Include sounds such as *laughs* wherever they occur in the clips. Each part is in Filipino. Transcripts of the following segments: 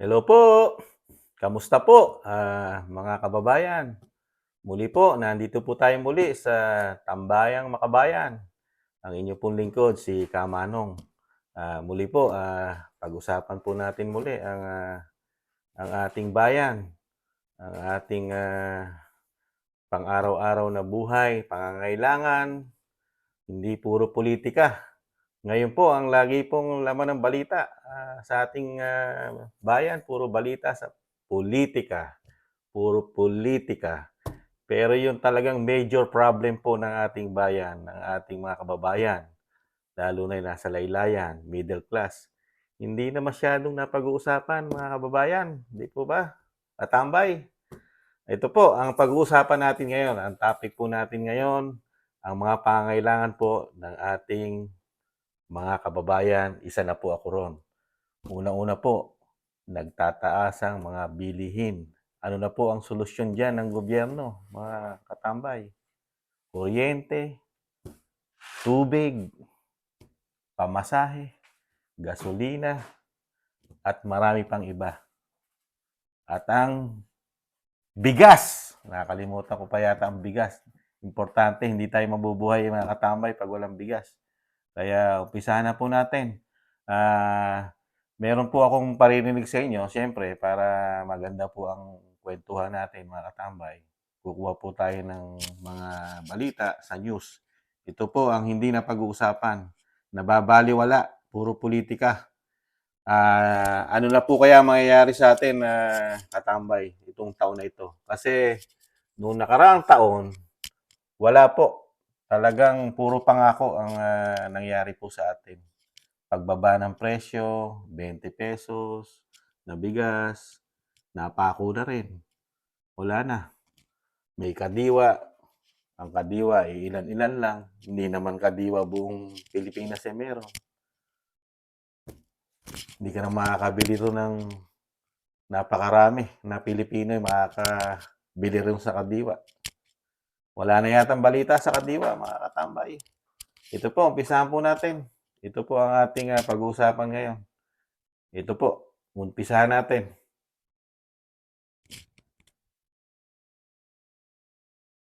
Hello po. Kamusta po, ah, mga kababayan? Muli po, nandito po tayo muli sa Tambayang Makabayan. Ang inyo pong lingkod, si Kamanong. Ah, muli po, ah, pag-usapan po natin muli ang, ah, ang ating bayan, ang ating ah, pang-araw-araw na buhay, pangangailangan, hindi puro politika. Ngayon po, ang lagi pong laman ng balita ah, sa ating ah, bayan, puro balita sa politika. Puro politika. Pero yung talagang major problem po ng ating bayan, ng ating mga kababayan, lalo na yung nasa laylayan, middle class, hindi na masyadong napag-uusapan mga kababayan. Hindi po ba? Atambay. Ito po, ang pag-uusapan natin ngayon, ang topic po natin ngayon, ang mga pangailangan po ng ating mga kababayan, isa na po ako ron. Unang-una po, nagtataas ang mga bilihin. Ano na po ang solusyon dyan ng gobyerno, mga katambay? Kuryente, tubig, pamasahe, gasolina, at marami pang iba. At ang bigas, nakakalimutan ko pa yata ang bigas. Importante, hindi tayo mabubuhay mga katambay pag walang bigas. Kaya umpisahan na po natin. Ah, meron po akong paririnig sa inyo, siyempre, para maganda po ang kwentuhan natin mga katambay. Kukuha po tayo ng mga balita sa news. Ito po ang hindi na pag-uusapan. Nababaliwala, puro politika. Ah, ano na po kaya mangyayari sa atin na katambay itong taon na ito? Kasi noong nakaraang taon, wala po. Talagang puro pangako ang ah, nangyari po sa atin. Pagbaba ng presyo, 20 pesos, na bigas, napako na rin. Wala na. May kadiwa. Ang kadiwa, eh, ilan-ilan lang. Hindi naman kadiwa buong Pilipinas eh meron. Hindi ka na makakabili rin ng napakarami na Pilipino yung makakabili rin sa kadiwa. Wala na yata balita sa kadiwa, mga katambay. Ito po, umpisahan po natin. Ito po ang ating ah, pag-uusapan ngayon. Ito po, umpisahan natin.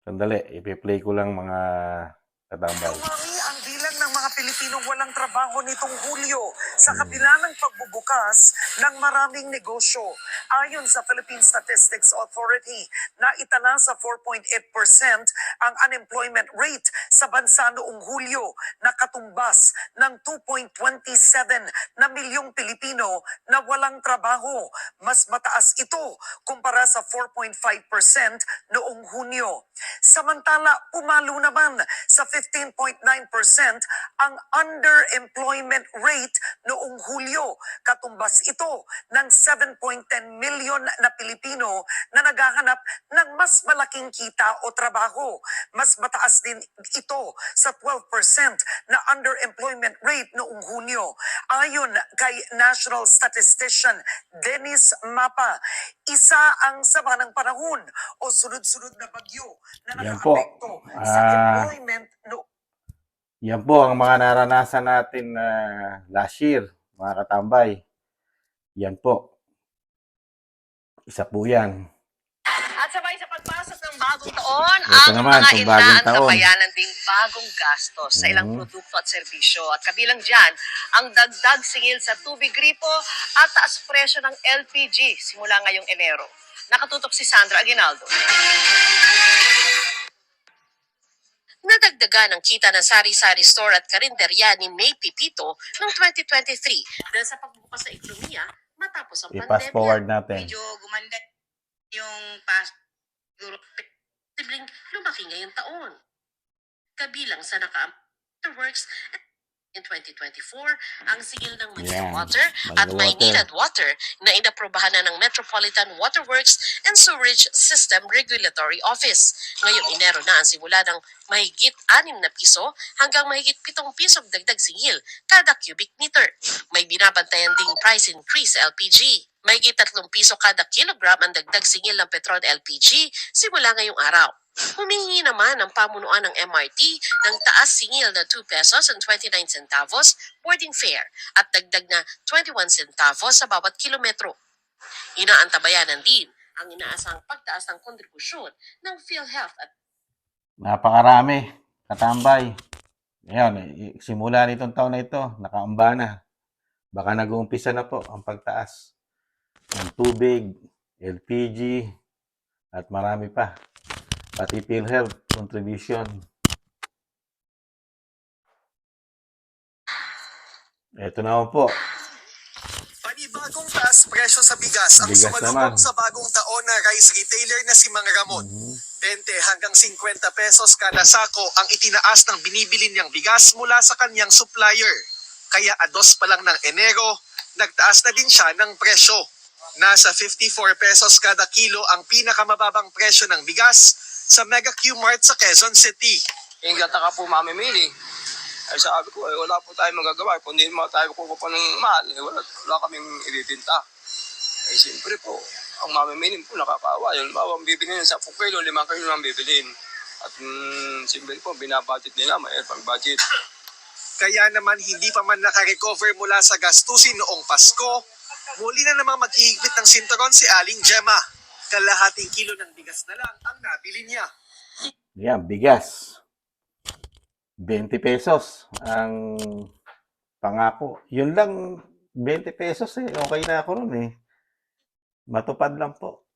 Sandali, ipi-play ko lang mga katambay. Pilipinong walang trabaho nitong Hulyo sa kabila ng pagbubukas ng maraming negosyo. Ayon sa Philippine Statistics Authority, naitala sa 4.8% ang unemployment rate sa bansa noong Hulyo na katumbas ng 2.27 na milyong Pilipino na walang trabaho. Mas mataas ito kumpara sa 4.5% noong Hunyo. Samantala, pumalo naman sa 15.9% ang underemployment rate noong Hulyo. Katumbas ito ng 7.10 million na Pilipino na naghahanap ng mas malaking kita o trabaho. Mas mataas din ito sa 12% na underemployment rate noong Hunyo. Ayon kay National Statistician Dennis Mapa, isa ang sama ng panahon o sunod-sunod na bagyo na nakaapekto sa Ah, employment Yan po ang mga naranasan natin na last year, mga katambay. Yan po. Isa po yan. At sabay sa pagpasok ng bagong taon, Ito ang naman, mga taon. kabayanan ding bagong gastos sa ilang Mhm. produkto at serbisyo. At kabilang dyan, ang dagdag singil sa tubig gripo at taas presyo ng LPG simula ngayong Enero. Nakatutok si Sandra Aguinaldo. Nadagdagan ang kita ng sari-sari store at karinderya ni May Pipito noong 2023 dahil sa pagbukas sa ekonomiya matapos ang pandemya. forward natin. medyo gumanda yung past posibleng lumaki ngayong taon. Kabilang sa naka works in 2024 ang sigil ng. Manila Water at. Maynilad Water na inaprobahan na ng Metropolitan Waterworks and Sewerage System Regulatory Office. Ngayong Enero na ang simula ng mahigit 6 na piso hanggang mahigit 7 pisong dagdag singil kada cubic meter. May binabantayan ding price increase LPG. Mahigit 3 piso kada kilogram ang dagdag singil ng Petron LPG simula ngayong araw. Humihingi naman ang pamunuan ng MRT ng taas singil na 2 pesos and 29 centavos boarding fare at dagdag na 21 centavos sa bawat kilometro. Inaantabayanan din ang inaasang pagtaas ng kontribusyon ng PhilHealth at Napakarami. Katambay. Ngayon, simula nitong taon na ito, nakaamba na. Baka nag-uumpisa na po ang pagtaas ng tubig, LPG, at marami pa. Pati PhilHealth contribution. Ito naman po. Panibagong taas presyo sa bigas ang Bigas sumalubong naman. sa bagong taon na rice retailer na si Mang Ramon. Mhm. 20 hanggang 50 pesos kada sako ang itinaas ng binibili niyang bigas mula sa kanyang supplier. Kaya ados pa lang ng Enero, nagtaas na din siya ng presyo. Nasa 54 pesos kada kilo ang pinakamababang presyo ng bigas sa Mega Q Mart sa Quezon City. Yung gataka po mamimili. Ay sabi ko, eh, wala po tayong magagawa. Kung hindi mo tayo kukuha ng mahal, eh, wala, wala kaming ibibinta. Eh siyempre po, ang mamimili po nakakaawa. Yung bawa, ang bibili ng 10 kilo, 5 kilo lang bibilin. At mm, siyempre po, binabudget nila, may pang budget. Kaya naman hindi pa man nakarecover mula sa gastusin noong Pasko, muli na namang maghihigpit ng sinturon si Aling Gemma. Kalahating kilo ng bigas na lang ang nabili niya. Yan, bigas. 20 pesos ang pangako. Yun lang, 20 pesos eh. Okay na ako nun eh. Matupad lang po.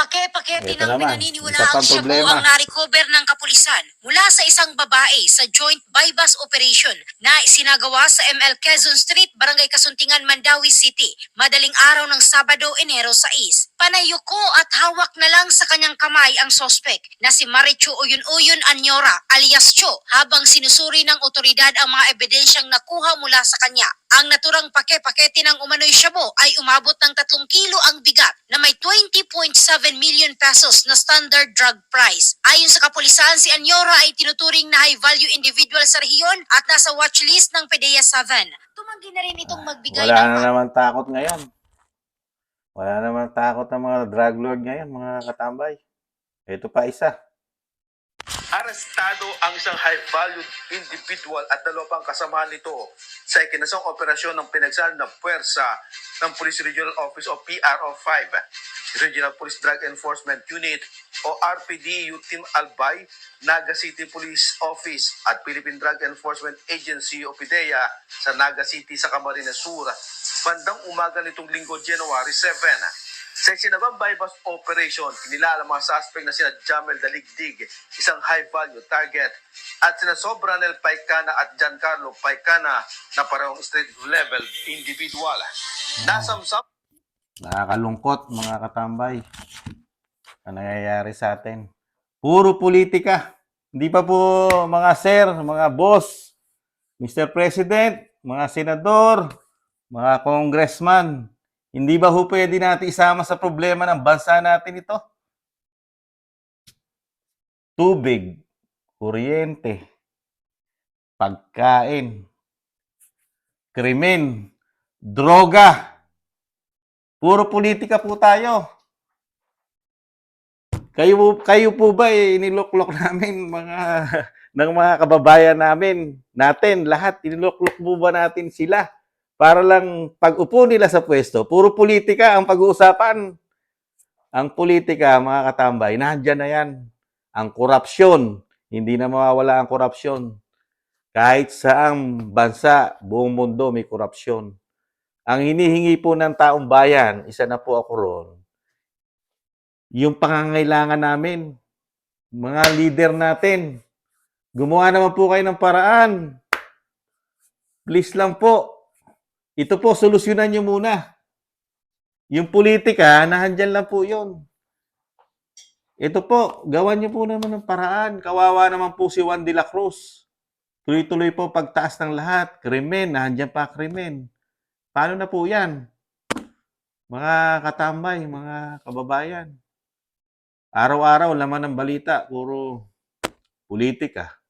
Pake-pakete ng pinaniniwalaang shabu problema. ang na-recover ng kapulisan mula sa isang babae sa joint bypass operation na isinagawa sa ML Quezon Street, Barangay Kasuntingan, Mandawi City, madaling araw ng Sabado, Enero 6. Panayuko at hawak na lang sa kanyang kamay ang sospek na si Marichu Uyun-Uyun Anyora alias Cho habang sinusuri ng otoridad ang mga ebidensyang nakuha mula sa kanya. Ang naturang pake-pakete ng umano'y shabu ay umabot ng 3 kilo ang bigat na may 20.7 million pesos na standard drug price. Ayon sa kapulisan, si Anyora ay tinuturing na high-value individual sa rehiyon at nasa watchlist ng PDEA 7. Tumanggi na rin itong magbigay Wala ng na naman takot ngayon. Wala naman takot ng mga drug lord ngayon, mga katambay. Ito pa isa. Arestado ang isang high-valued individual at dalawa pang kasamahan nito sa ikinasang operasyon ng pinagsalan na puwersa ng Police Regional Office o PRO 5, Regional Police Drug Enforcement Unit o RPDU Team Albay, Naga City Police Office at Philippine Drug Enforcement Agency o PIDEA sa Naga City sa Camarines Sur, bandang umaga nitong linggo January 7. Sa sinabang bypass operation, kinilala mga suspect na sina Jamel Daligdig, isang high-value target, at sina Sobranel Paikana at Giancarlo Paikana na parehong street level individual. Nasamsam Nakakalungkot, mga katambay. Ang nangyayari sa atin. Puro politika. Hindi pa po mga sir, mga boss, Mr. President, mga senador, mga congressman, hindi ba ho pwede natin isama sa problema ng bansa natin ito? Tubig, kuryente, pagkain, krimen, droga, Puro politika po tayo. Kayo, kayo po ba eh, iniloklok *laughs* namin mga ng mga kababayan namin, natin, lahat, iniloklok po ba natin sila? Para lang pag upo nila sa pwesto, puro politika ang pag-uusapan. Ang politika, mga katambay, nandyan na yan. Ang korupsyon, hindi na mawawala ang korupsyon. Kahit saang bansa, buong mundo may korupsyon. Ang hinihingi po ng taong bayan, isa na po ako roon, yung pangangailangan namin, mga leader natin, gumawa naman po kayo ng paraan. Please lang po. Ito po, solusyonan nyo muna. Yung politika, nahandyan lang po yun. Ito po, gawan nyo po naman ng paraan. Kawawa naman po si Juan de la Cruz. Tuloy-tuloy po pagtaas ng lahat. Krimen, nahandyan pa krimen. Paano na po yan? Mga katambay, mga kababayan. Araw-araw, laman ng balita, puro politika.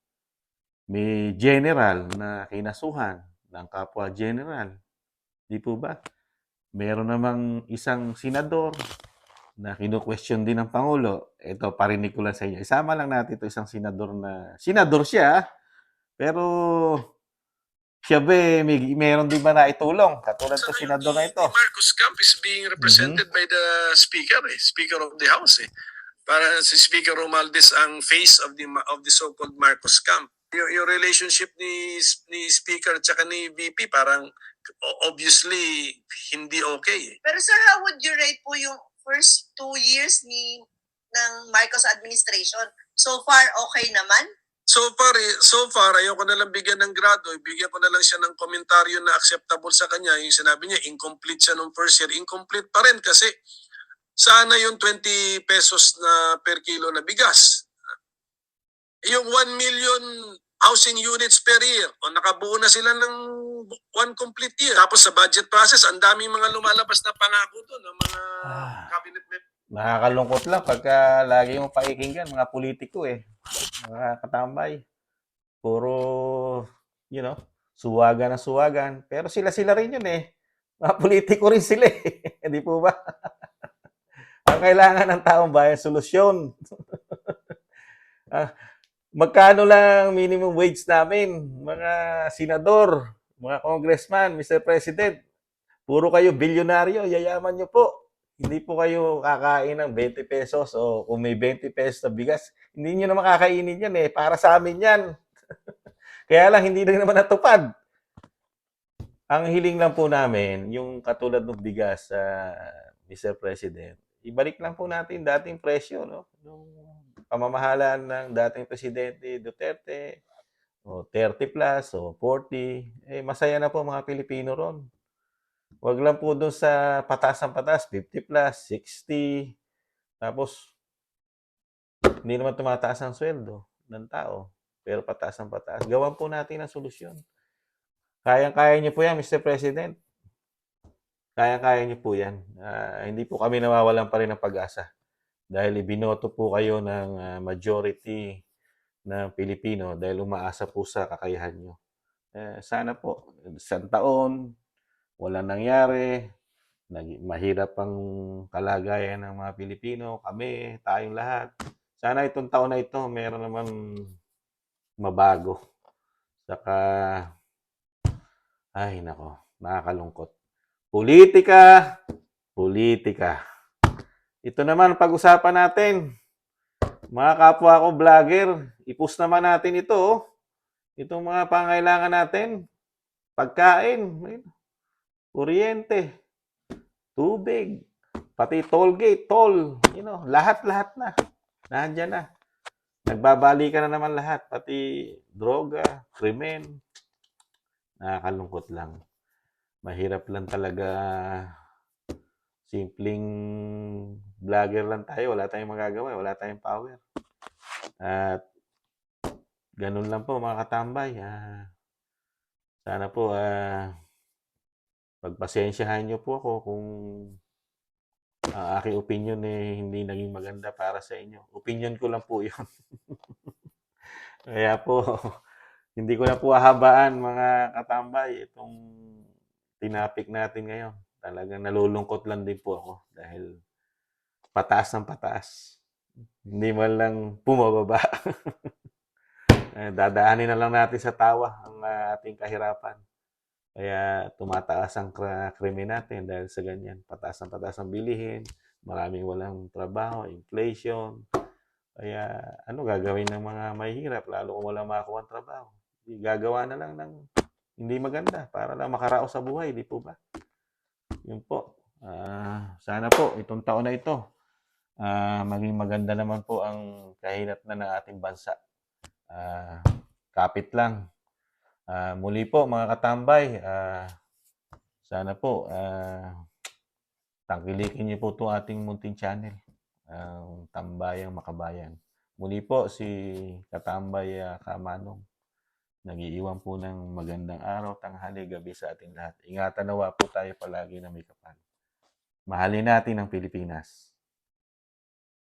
May general na kinasuhan ng kapwa general. Di po ba? Meron namang isang senador na kinu-question din ng Pangulo. Ito, parinig ko lang sa inyo. Isama lang natin ito isang senador na, senador siya, pero siya ba eh, may, meron din ba na itulong? Katulad sa senador na ito. Marcos Camp is being represented by the speaker, eh, speaker of the house. Eh. Para si Speaker Romualdez ang face of the of the so-called Marcos Camp. Yung, yung relationship ni ni Speaker at saka ni VP parang obviously hindi okay. Eh. Pero sir, how would you rate po yung first two years ni ng Marcos administration? So far, okay naman? So far, eh, so far, ayoko na lang bigyan ng grado. Bigyan ko na lang siya ng komentaryo na acceptable sa kanya. Yung sinabi niya, incomplete siya nung first year. Incomplete pa rin kasi sana yung 20 pesos na per kilo na bigas. Yung 1 million housing units per year. O nakabuo na sila ng one complete year. Tapos sa budget process, ang daming mga lumalabas na pangako doon ng mga Ah. cabinet members. Nakakalungkot lang pagka lagi mong pakikinggan mga politiko eh. Mga katambay. Puro, you know, suwagan na suwagan. Pero sila-sila rin yun eh. Mga politiko rin sila eh. *laughs* Hindi po ba? *laughs* Ang kailangan ng taong bayan, solusyon. *laughs* ah, magkano lang minimum wage namin, mga senador, mga congressman, Mr. President? Puro kayo bilyonaryo, yayaman nyo po. Hindi po kayo kakain ng 20 pesos o kung may 20 pesos na bigas, hindi nyo naman kakainin yan eh. Para sa amin yan. *laughs* Kaya lang, hindi na naman natupad. Ang hiling lang po namin, yung katulad ng bigas sa Mr. President, ibalik lang po natin dating presyo, no? Yung pamamahalaan ng dating Presidente Duterte, o 30 plus, o 40, eh masaya na po mga Pilipino ron. Wag lang po doon sa patas ng patas, 50 plus, 60. Tapos, hindi naman tumataas ang sweldo ng tao. Pero pataas ang pataas. Gawan po natin ang solusyon. Kayang-kaya niyo po yan, Mr. President. Kayang-kaya niyo po yan. Ah, hindi po kami nawawalan pa rin ng pag-asa. Dahil ibinoto po kayo ng ah, majority ng Pilipino dahil umaasa po sa kakayahan niyo. Eh, sana po, isang taon, wala nangyari, nag- mahirap ang kalagayan ng mga Pilipino, kami, tayong lahat. Sana itong taon na ito, meron naman mabago. Saka, ay nako, nakakalungkot. Politika, politika. Ito naman, pag-usapan natin. Mga kapwa ko vlogger, ipus naman natin ito. oh. Itong mga pangailangan natin. Pagkain, kuryente, tubig, pati toll gate, toll, you know, lahat-lahat na. Nandiyan na. Nagbabali ka na naman lahat, pati droga, krimen. Nakakalungkot lang. Mahirap lang talaga. Simpleng vlogger lang tayo. Wala tayong magagawa. Wala tayong power. At ganun lang po mga katambay. Ah, sana po ah, pagpasensyahan niyo po ako kung ang aking opinion eh hindi naging maganda para sa inyo. Opinion ko lang po *laughs* 'yon. Kaya po hindi ko na po hahabaan mga katambay itong tinapik natin ngayon. Talagang nalulungkot lang din po ako dahil pataas ng pataas. Hindi man lang pumababa. *laughs* Eh, Dadaanin na lang natin sa tawa ang ah, ating kahirapan. Kaya tumataas ang krimen natin dahil sa ganyan. Pataas ang pataas ang bilihin, maraming walang trabaho, inflation. Kaya ano gagawin ng mga mahihirap lalo kung walang makakuha ng trabaho? Gagawa na lang ng hindi maganda para lang makaraos sa buhay, di po ba? Yun po. Ah, sana po itong taon na ito ah, maging maganda naman po ang kahinat na ng ating bansa. Ah, kapit lang. Ah, muli po mga katambay, ah, sana po ah, tangkilikin niyo po itong ating munting channel, ang Tambayang Makabayan. Muli po si Katambay ah, Kamanong. Nag-iiwan po ng magandang araw, tanghali, gabi sa ating lahat. Ingatan nawa po tayo palagi na may kapal. Mahalin natin ang Pilipinas.